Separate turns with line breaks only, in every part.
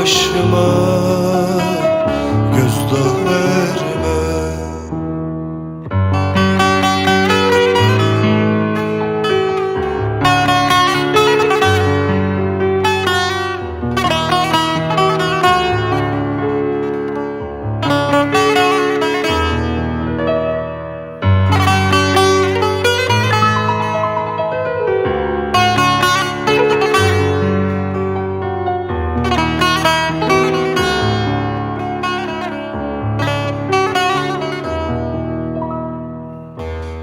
başıma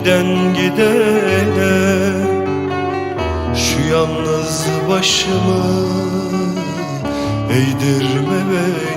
giden gidene Şu yalnız başımı eğdirme beni